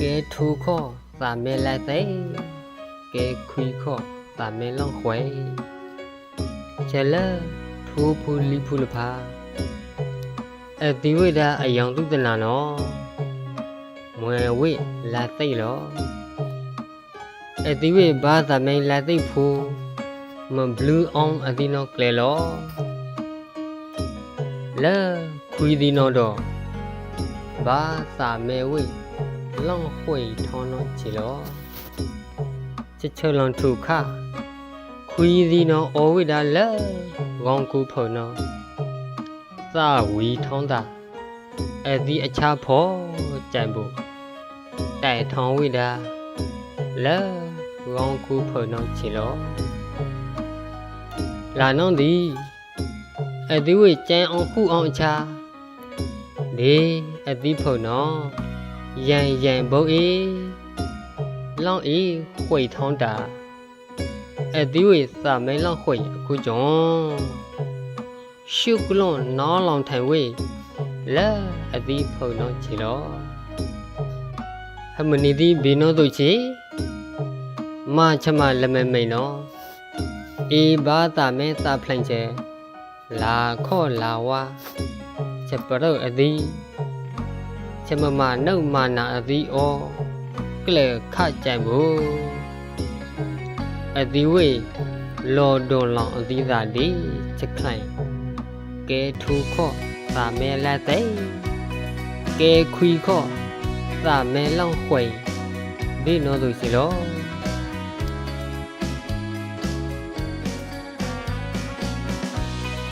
ကဲထူခောသာမဲလိုက်တဲ့ကဲခွီခောသာမဲလောင်းခွဲချဲလာထူဖူလီဖူလဖာအတိဝိဒအယောင်သူတနာနော်မွေဝိလာသိလောအတိဝိဘာသာမဲလာသိဖူမဘလူးအောင်အဒီနော်ကလေလောလာခွီဒီနော်တော့ဘာသာမဲဝိ 浪会ထောင်းတော့ချီလောချစ်ချောလွန်ထုခခွီးဒီနော်အဝိဒါလဲဝေါင်ကူဖုံနော်သဝီထောင်းတာအဲ့ဒီအခြားဖို့ကြံဖို့တိုက်ထောင်းဝိဒါလဲဝေါင်ကူဖုံနော်ချီလောလာနော်ဒီအဲ့ဒီဝိကျန်အောင်ခုအောင်အခြားဒီအဲ့ဒီဖုံနော် ရန်ရန်ဘုတ်အေလောင်းအေခွေထောင်းတာအဒီဝေစာမဲလောင်းခွေအခုကြောင့်ရှုကလွန်နောင်းလောင်ထိုင်ဝေလဲအဒီဖုံတော့ချီလောဟမနီဒီဘီနိုတို့ချီမချမလမဲမိန်နော်အေဘာတာမဲတာဖလိုင်ချေလာခော့လာဝါချက်ပရောအဒီ ချမမနှုတ်မာနာအသီဩကလေခကြိုင်ဘူးအသီဝေလော်ဒွန်လောင်အသီသာဒီချက်ခိုင်ကဲထူခော့သာမဲလက်သိကဲခွီခော့သာမဲလောင်ခွေဒီနော်သူစီလော